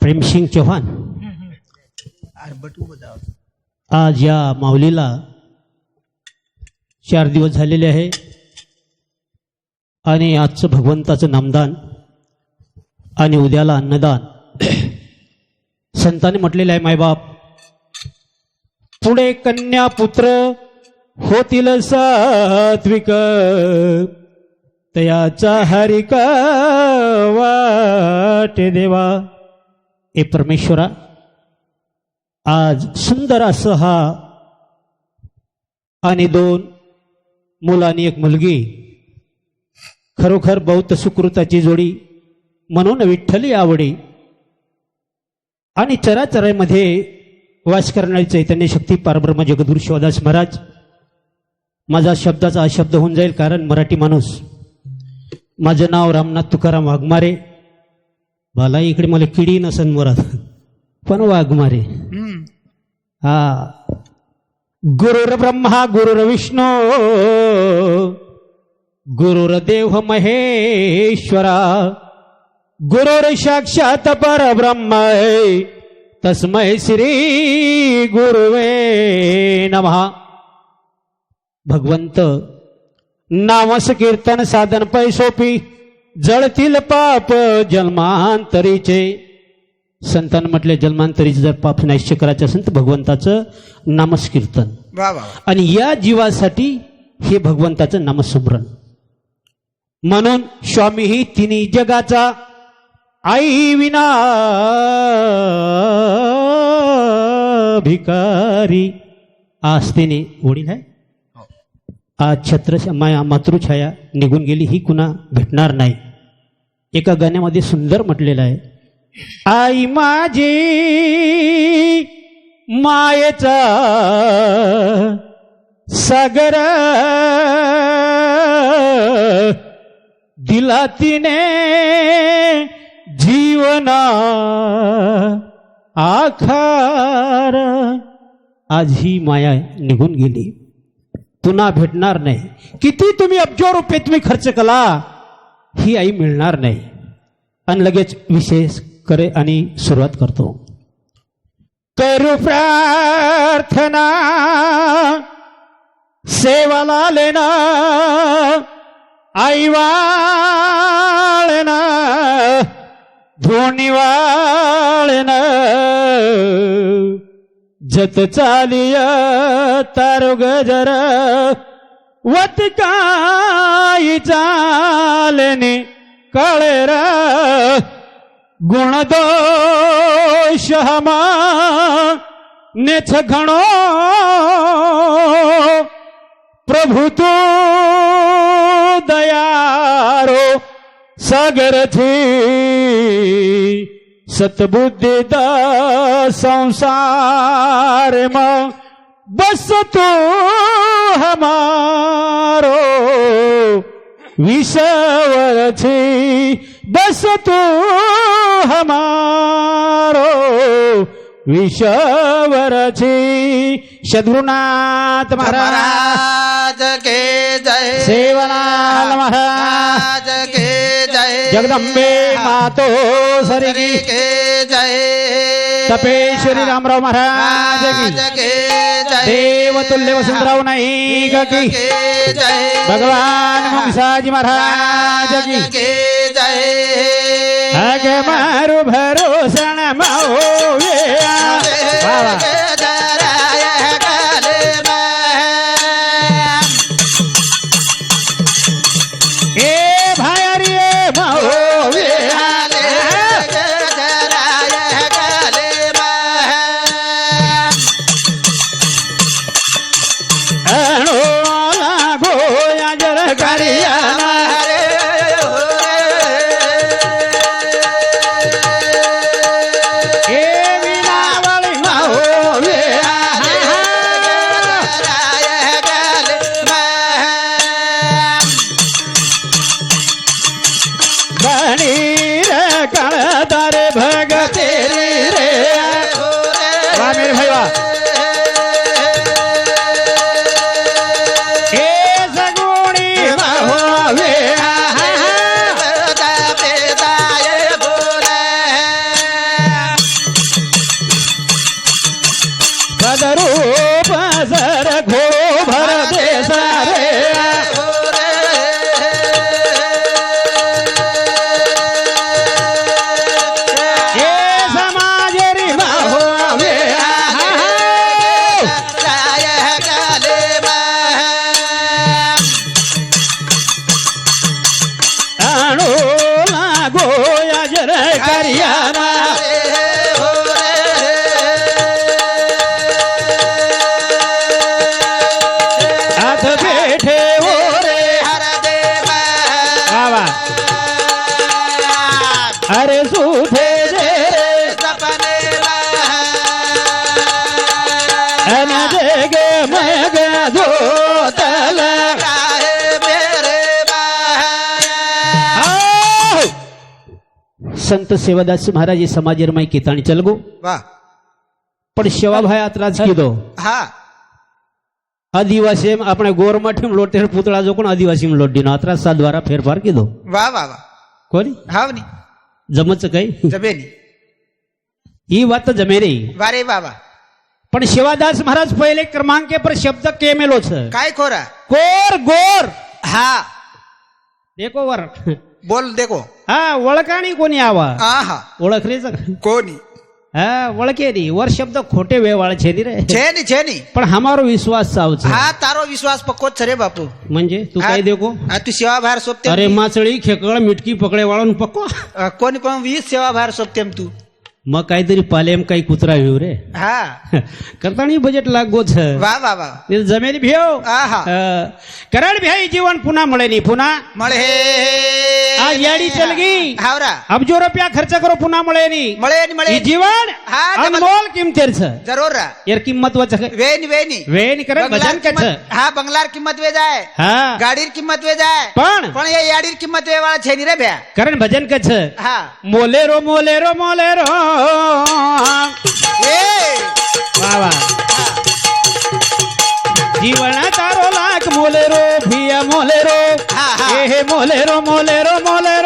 प्रेमसिंग चौहान आज या माऊलीला चार दिवस झालेले आहे आणि आजचं भगवंताचं नामदान आणि उद्याला अन्नदान. संतांनी म्हटलेलं आहे मायबाप पुढे कन्या पुत्र होतील सात्विक तयाचा हरिका वाटे देवा. ए परमेश्वरा आज सुंदर असं हा आणि दोन मुलं आणि एक मुलगी खरोखर बौद्ध सुकृताची जोडी म्हणून विठ्ठली आवडी आणि चराचरामध्ये वास करणारी चैतन्य शक्ती पारब्रह्म जगदूर शिवदास महाराज माझा शब्दाचा अशब्द होऊन जाईल कारण मराठी माणूस. माझं नाव रामनाथ तुकाराम वाघमारे. मला इकडे मला किडी नसन मोरात. पण वाघमारे. हा. गुरुर ब्रह्मा गुरुर विष्णू. गुरुर्देव महेश्वरा. गुरुर साक्षात परब्रह्म तस्मै श्री गुरुवे नमः. भगवंत नामस कीर्तन साधन पैसोपी जळतील पाप जन्मांतरीचे. संतान म्हटले जन्मांतरीचे जर पाप नाश्य करायचं असेल तर भगवंताचं नामस्कीर्तन आणि या जीवासाठी हे भगवंताचं नामस्मरण. म्हणून स्वामी ही तिन्ही जगाचा आई विना भिकारी आज तिने वडील आहे. आज छत्र माया मातृछाया निघून गेली ही कुणा भेटणार नाही. एका गाण्यामध्ये सुंदर म्हटलेलं आहे आई माझी मायेचा सागर दिला तिने जीवना आखार. आज ही माया निघून गेली. पुन्हा भेटणार नाही. किती तुम्ही अब्जो रुपये तुम्ही खर्च कला ही आई मिळणार नाही. आणि लगेच विशेष करे आणि सुरुवात करतो. करू प्रार्थना सेवाला लेना आई वाळना जत चालिय तारो गजर वत काय चालने कळेर गुणदोष हमा नेछ घणो प्रभु तू दयारो सागर थी सतबुद्धि द संसार में बस तू हमारो। विषवर थी बस तू हमारो। विषवर थी सद्गुरुनाथ महाराज के जय। सेवनाथ महाराज के जगदंबे मातो सरी के जय। तपेश्वरी रामराव महाराज की। जय। देवतुल्य वसंतराव नाईक की भगवान मुंगसाजी महाराज की। जय। हग मारू भरोसण माओ वा ಕರೋ संत सेवादास महाराज ये समाजेर में केताणी चल गो वाह પણ સેવાભાઈ આતરાજ કીધો હા આદિવાસી એમ આપણે ગોરમાઠી લોટ ત્યારે પૂતળા જો કોણ આદિવાસી લોટીનો આતરાજ સા દ્વારા ફેરફાર કીધો વાહ વાહ વાહ કોની હાવની જમત કઈ જમેની ઈ વાત તો જમે રહી વારે વાહ વાહ પણ સેવાદાસ મહારાજ પહેલે ક્રમાંકે પર શબ્દ કેમેલો છે काय खोरा કોર ગોર हा દેખો વર बोल देखो હા ઓળખાણી કોની આવા आहा ઓળખ રે સર कोणी હા ઓળખે ની વર શબ્દ ખોટે વેવાળ છે ની રે छे नी छे नी પણ અમારો વિશ્વાસ સાવ છે हा तारो विश्वास पक्को छ रे बापू म्हणजे तू हा- काय देखो हा तू सेवा बाहेर सोपते अरे माचळी खेकळ मिटकी पकडे वाळून पक्को कोणी पण वीस सेवा बाहेर सोपतेम तू मग काहीतरी पालेम काही कुत्रा घेऊ रे. हा. करताना बजेट लागोच वा वा वा. जमेल भिव करण भेई जीवन पुन्हा मळे नाही पुन्हा. मळे. याडी चलगी. हावरा. अबजो रुपया खर्च करो पुन्हा मळे नाही मळे मळे जीवन मोल किमतेरच. जरूर रा. यार किंमत वच वेन वेनी. वेन करण भजन कच हा बंगलार किंमत वे जाय. हा. गाडी किंमत वे जाय. पण पण या किंमत वे वाला छेनी रे भ्या. करण भजन कच हा. मोलेरो मोलेरो मोलेरो बाबा जीवनाचा रोलाक मोलेरो भिया मोलेरो हे मोलेरो मोलेरो मोलेरो.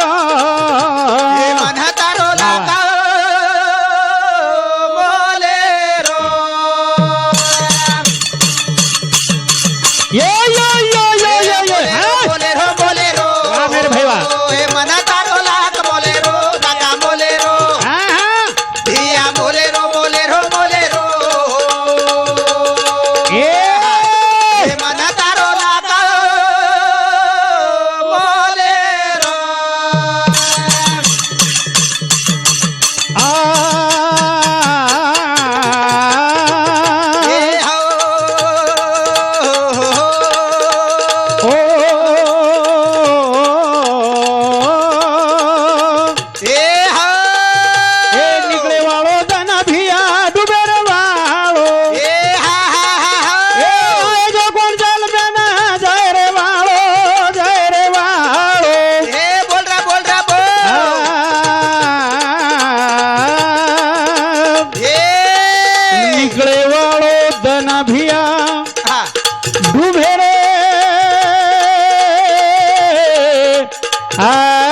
Ah.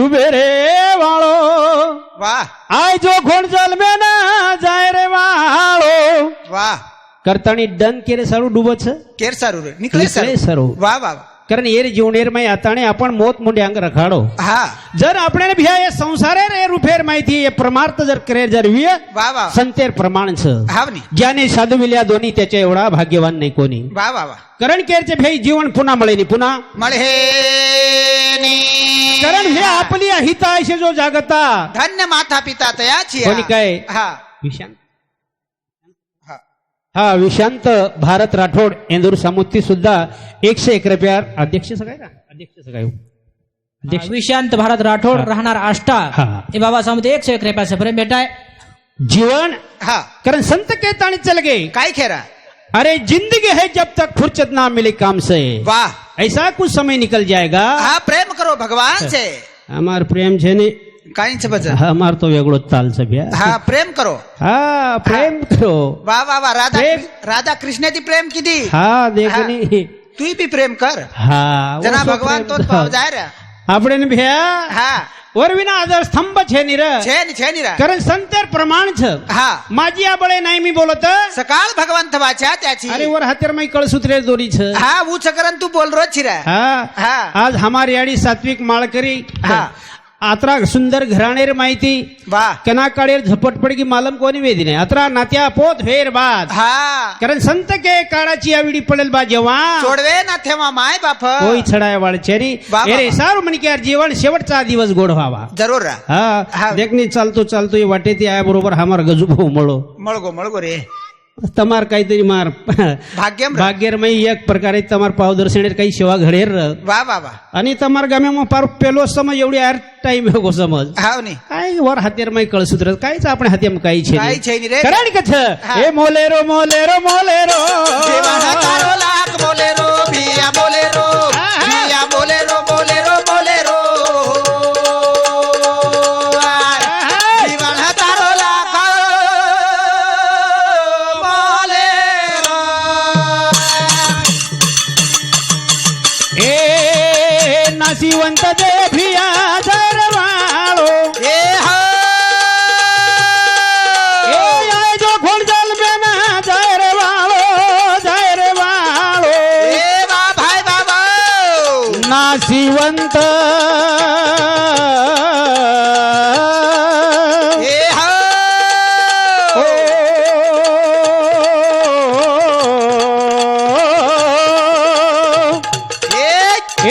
ડૂબે રે વાળો. વાહ. આય જો ઘોડ જલમે ના જાય રે વાળો. વાહ. કરતાની ડંગ કેરે સારું ડૂબો છે? કેર સારું રે. નીકળે સારું. વાહ વાહ કારણ એર જીવનેરમાં આતાણે આપણ મોત મુંડે અંગ રખાડો. હા. જર આપણે ભ્યા એ સંસારે રે રૂફેર માહિતી એ પ્રમાર્ત જર કરે જર વિય વાહ વાહ. સંતેર પ્રમાણ છે. હાવની. જ્ઞાની સાધુ વિલ્યા દોની તે એવડા ભાગ્યવાન નહીં કોની. વાહ વાહ વાહ. કારણ કેર છે ભઈ જીવન પુના મળે ની પુના. મળે ની. कारण हे आपली हिता अहितायशे जो जागता धन्य माता पिता तयाची कोणी काय? हा. विशांत. हा. विशांत भारत राठोड इंदूर सामुती सुद्धा एकशे एक रुपया. अध्यक्ष सगळे का? अध्यक्ष सगळे. विशांत भारत राठोड राहणार आष्टा. हे. बाबा सामुते एकशे एक रुपया सफर भेटाय. जीवन? हा. कारण संत कहता आणि चल गए काय खेरा? अरे जिंदगी है जब तक फुर्चत ना मिले काम से. वाह. ऐसा कुछ समय निकल जाएगा હા પ્રેમ કરો ભગવાન છે हमार प्रेम છે ને काहीच भजन हा मारतो वेगळो तालचा भ्या हा प्रेम करो हा प्रेम करो वा वा वा राधा प्रेम. राधा कृष्णाची प्रेम किती हा देखणी तू बी प्रेम कर हा जना ओसो भगवान प्रेम तोच था. पाव जाय रे આપણે ને ભ્યા हा વરવીના આધાર સ્તંભ છે નિર छे नि छे नि रा कारण संतेर प्रमाण छ हा माझी आबळे नाही मी बोलत सकाळ भगवंत वाचा त्याची अरे वर हातेर मै कळसूत्रे दोरी छ हा उच करन तू बोल रोज छिरा हा हा आज हमारी याडी सात्विक माळकरी हा. आत्रा सुंदर घराणेर माहिती. वा. कना काळेर झपटपडकी मालम कोणी वेदी नाही. अत्रा नात्या पोत फेर बाद हा. कारण संत के काळाची याविडी पडेल बा जेव्हा. जोडवे ना थेवा माय बाप. कोई छडाय वाळचेरी वा, वा, अरे वा. सारू म्हणके जीवन शेवटचा दिवस गोड व्हावा. जरूर रा. हा. हा. देखणी चालतो चालतो हे वाटे ते आहे बरोबर हमार गजू भाऊ मळो. मळगो मळगो रे. तमार काहीतरी मार रा. भाग्यरमय एक प्रकारे तमार पावदर्शनेर काही सेवा घडेर. वा वा वा आणि तमार गामे मग पार पेलो समज एवढी एर टाइम हो समज हाव नी काय वर हातेर मै कळसूत्र काहीच आपण हातेम काही छे काही छे रे. कारण कछ हा. मोलेरो मोलेरो मोलेरो बोलेरो भिया बोलेरो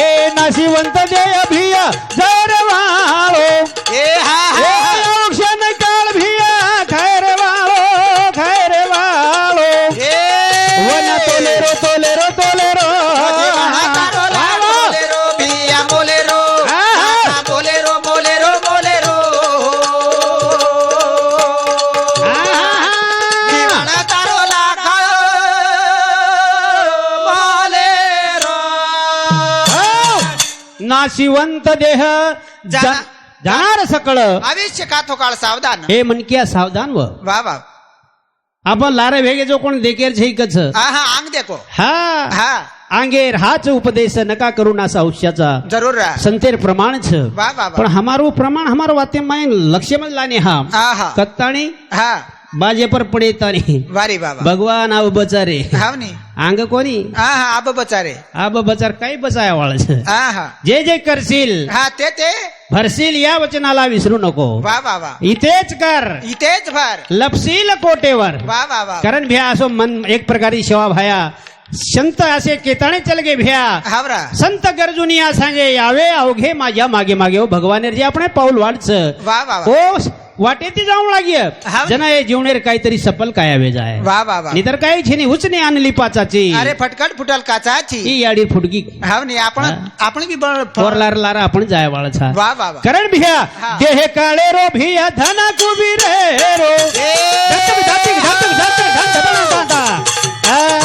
ए नाशिवंत दे भिया जर रे वाळो. नाशिवंत देह जा- जाणार सकळ. का काळ सावधान. हे मनकिया सावधान व. वा वा. आपण लारे भेगे जो कोण देखेर छै कच हा हा अंग देखो. हा. हा. आंगेर हाच उपदेश नका करू नासा औष्याचा जरूर रा संतेर प्रमाण छ. वा वा पण वा हमारो प्रमाण हमारो वाते माय लक्ष्य में लाने हा हा हा. कत्ताणी हा. बाजे पर पडे ताणी वारी बाबा. भगवान आव बचारे. हाव नी अंग कोणी? हा हा आब बचारे. आब बचार काही बचाया वाळच हा हा. जे जे करशील हा ते ते. भरशील या वचनाला विसरू नको. वा वा वा. इथेच कर. इथेच भर. लपशील कोटेवर. वा वा वा. कारण भ्या असो मन एक प्रकारे सेवा भाया. संत असे केताणे चलगे भ्या. हावरा. संत गरजुनी या सांगे यावे अवघे माझ्या मागे मागे. ओ भगवानेर जे आपण पाऊल वाढच. वा वा वा. ओ वाटे ती जाऊन लागिय हा. जना हे जीवनेर काहीतरी सफल कायावे जाय वा वा वा तर काही छेनी उचने आणली पाचाची अरे फटकट फुटल काचाची ही याडी फुटकी हाव नी आपण हा. आपण बी बळ पोरलार लारा आपण जाय वाळचा वा वा वा करण भिया हा. देह काळे रो भिया धना कुबीर रो ए, धतक, धतक, धतक, धतक, धतक,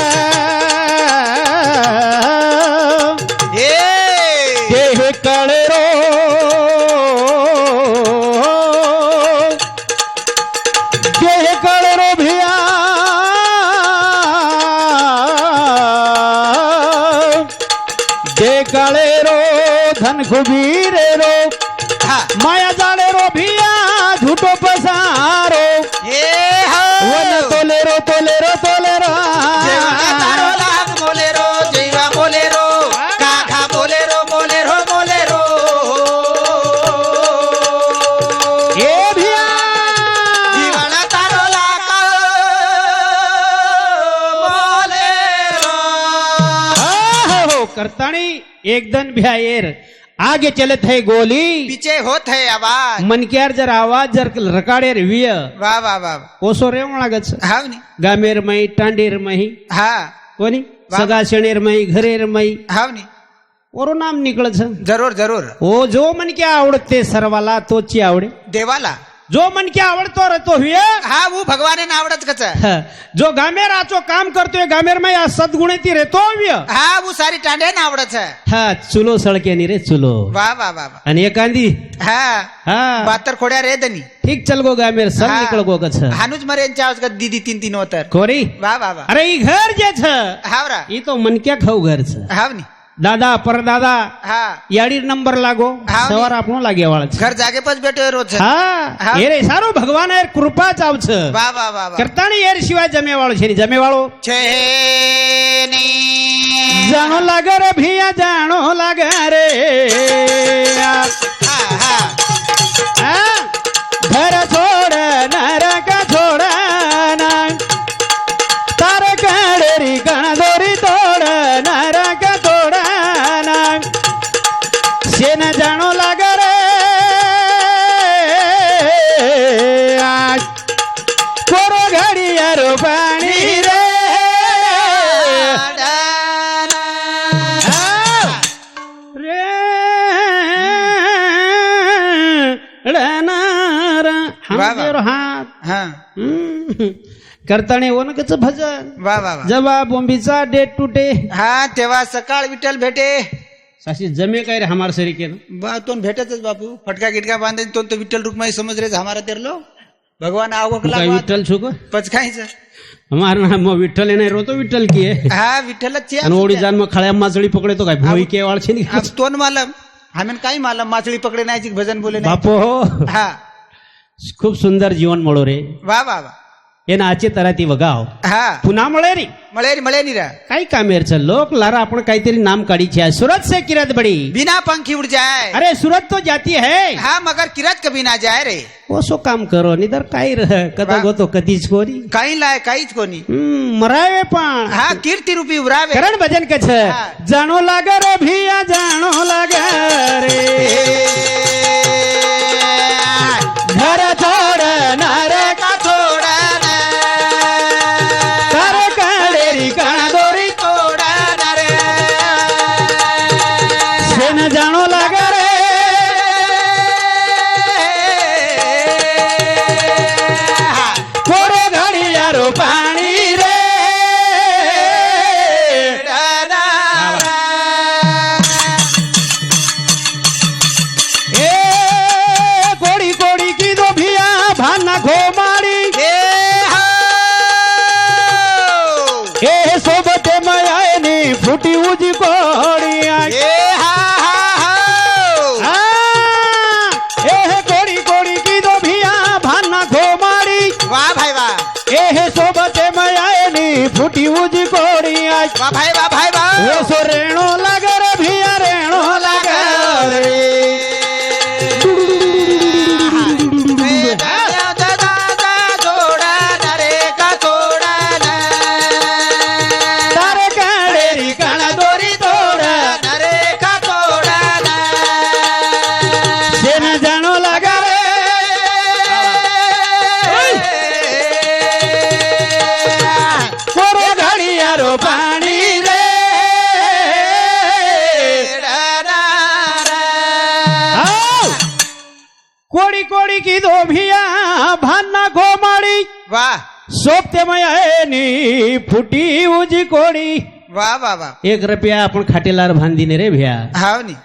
करताणी एकदन भ्या येर आगे चलत है गोली। पीछे होत है आवाज। मनक्यार जर आवाज जर रकाडेर विय। वा वा वा ओसो रेवण लागत नी। गामेर मई टांडेर मही हा। कोणी. सगा शेणेर मई घरेर मई। नी। ओरो नाम निकळच जरूर जरूर। ओ जो मन क्या आवडते सर्वाला तोची आवडे। देवाला। जो मन क्या आवडतो रहतो हुए। हा वो भगवान ना आवडत कच. जो गामेर आचो काम करतो गामेर में या सद्गुणे ती रहतो हुए। हा वो सारी टांडे ना आवडत. हा चुलो सळके नी रे चुलो। वा वा वा आणि आंधी। हा. हा. बातर खोड्या रे दनी. ठीक चल गो गामेर सब निकल गो कच हानुज मरे चा आवस दीदी तीन तीन होतर. कोरी? वा वा वा. अरे ई घर जे छ। हावरा. ई तो मन क्या खाऊ घर छ हाव नी દાદા પરદાદા હા. યાડી નંબર લાગો. સવાર આપણો લાગે વાળ છે. ઘર જાગે પછ બેઠો રોજ છે. હા. હા. એ રે સારું ભગવાન એ કૃપા ચાવ છે વાહ વાહ વાહ કરતાણી એર સિવાય જમે વાળો છે જમે વાળો છે ની જાણો લાગે રે ભૈયા જાણો લાગે રે करताने ओनकच भजन. वा वा जेव्हा बोंबीचा डे टू डे हा तेव्हा सकाळ विठ्ठल भेटे. साशी जमे काय रे हमार सरी केलं? बा तो भेटतच बापू. फटका गिटका बांधे तो तो विठ्ठल रुक्माई समज रे हमारा तेरलो भगवान आवकला विठ्ठल छुक पचकायचं. हमार ना मग विठ्ठल आहे नाही रोतो विठ्ठल की हा विठ्ठलच चे आणि ओढी जाण मग खळ्या माजळी पकडतो काय भोई के वाळशे नाही का? तोन मालम. हमेन काही मालम माचळी पकडे नाही भजन बोले बापू. हो हा. खूप सुंदर जीवन मोडो रे. वा वा वा. ಏನ ಆಚೆ ती ಇವಾಗ? पुन्हा मळेरी मळेरी ಮಳೇರಿ ಮಳೆ ನೀರ काम ಕಾಮೇರ್ लोक लारा आपण काहीतरी नाम काढी छे सूरत से किरत बड़ी बिना पंखी उड़ जाए अरे सूरत तो जाती है हा मगर किरत कभी ना जाए रे ओसो काम करो निदर काय रह कदा गोतो कधीच कोरी काही लाय काहीच कोणी मरावे पण हा कीर्ती रूपी उरावे करण भजन कछ जाणो लाग रे भिया जाणो लाग रे मयानी फुटी उजी कोडी वाह भाई वाह કીધો ભિયા ભાનના ગોમાળી વાહ સોપતે એની ફૂટી ઉજી કોડી વાહ વાહ વાહ એક રૂપિયા आपण ખાટેલાર બાંધીને રે ભ્યા હાવ ની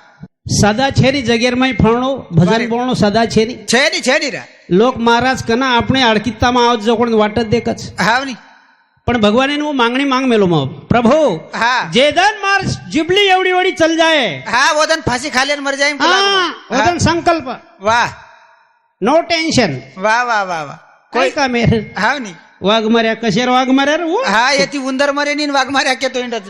સાદા છેરી જગેરમાં ફણો ભજન બરાબર. બોલણો સાદા છેરી છે ની છે ની રા લોક મહારાજ કના આપણે અડકીતામાં આવજો કોણ વાટ જ દેખ જ હાવ ની પણ ભગવાન એનું માંગણી માંગ મેલો માં પ્રભુ હા જે ધન માર જીબલી એવડી એવડી ચલ જાય હા વોદન ફાંસી ખાલી ને મરી જાય એમ હા પેલા. વતન સંકલ્પ વાહ नो टेन्शन वा वा वा वा. काय काम आहे हाव नी. वाघमाऱ्या कशेर वाघमाऱ्यार? ऊ हा येती उंदर मरे नी वाघ मार्या केतो इंडत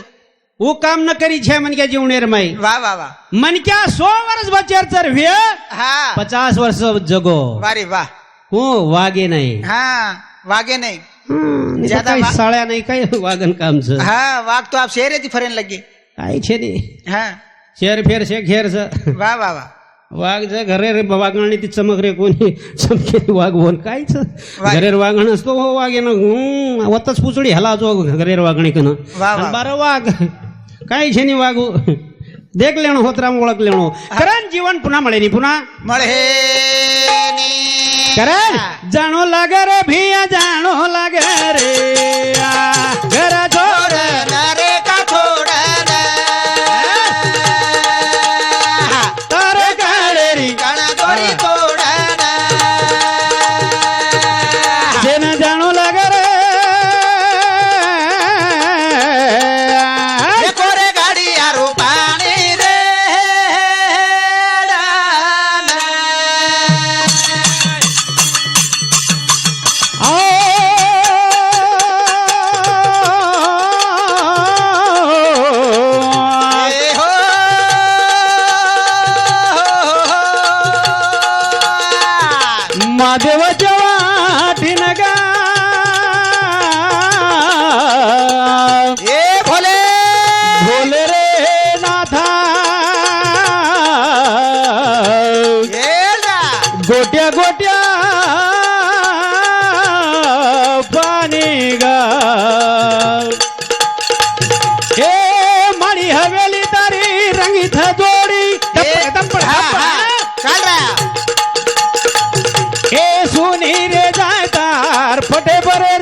ऊ काम न करी छे मनक्या जीवनेर माई. वा वा वा. मनक्या सो वर्ष बचेर चर वे हा. पचास वर्ष जगो. वारे वा. हो, को वागे नहीं. हा वागे नहीं. ज्यादा काही साळ्या नाही काय वागन से हा वाघ तो आप शेर येती फरेन लगी. आई छे नहीं. हा. शेर फेर से घेर वा वा वा. वाघ जा घरे रे वाघणाने ती चमक रे कोणी. चमके वाघ बोल कायच घरेर वाघण असतो हो वाघ येणं. वतच पुचडी ह्याला जो घरेर वाघणे कन बार वाघ. काय छेनी वाघू? देख लेणो होत राम ओळख लेणो. कारण जीवन पुन्हा मळे नी पुन्हा. मळे कारण जाणो लागे रे भिया जाणो लाग रे.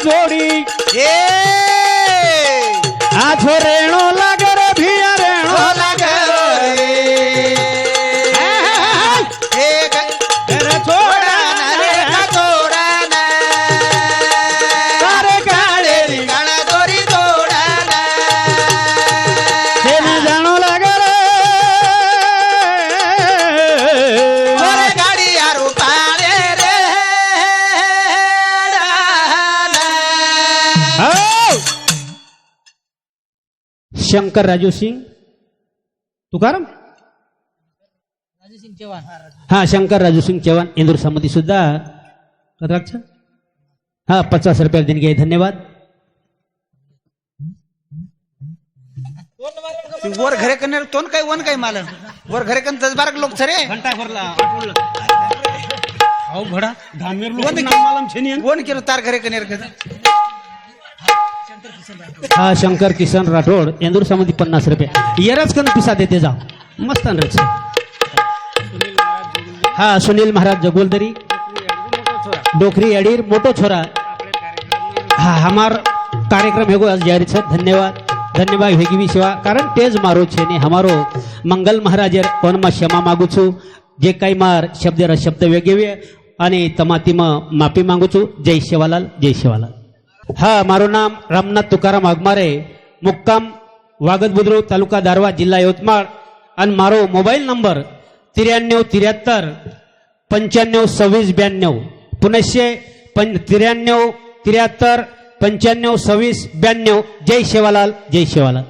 बरे शंकर राजू सिंग तुकाराम राजसिंग चव्हाण हा शंकर राजू सिंग चव्हाण इंदूर समिती सुद्धा कदाच हा पचास रुपये देणगी आहे धन्यवाद. वर घरे कन्या तोन काय वन काय मालन वर घरे कन दस बारा लोक सरे. घंटा भरला. अहो भडा धामेर वन केलो तार घरे कन्या हा शंकर किसन राठोड इंदूर समिती पन्नास रुपये येराच कन पिसा देते जा मस्त रच हा सुनील महाराज जगोलदरी डोकरी अडीर मोटो छोरा हा हमार कार्यक्रम हेगो आज जारी છે ધન્યવાદ ધન્યવાદ ભેગી સેવા કારણ તે જ મારો છે ને અમારો મંગલ મહારાજ કોનમાં ક્ષમા માગું છું જે કાંઈ માર શબ્દ શબ્દ વેગેવે અને તમાતીમાં માફી માંગુ છું જય શિવાલાલ જય શિવાલાલ હા મારું નામ રામનાથ તુકારામ વાઘમારે મુક્કામ વાગદ બુદ્રુક તાલુકા દારવા જિલ્લા यवतमाळ અને મારો મોબાઈલ નંબર त्र्याण्णव त्र्याहत्तर पंच्याण्णव सव्वीस ब्याण्णव पुनश्च पं त्र्याण्णव त्र्याहत्तर पंच्याण्णव सव्वीस ब्याण्णव जय शेवालाल जय शेवालाल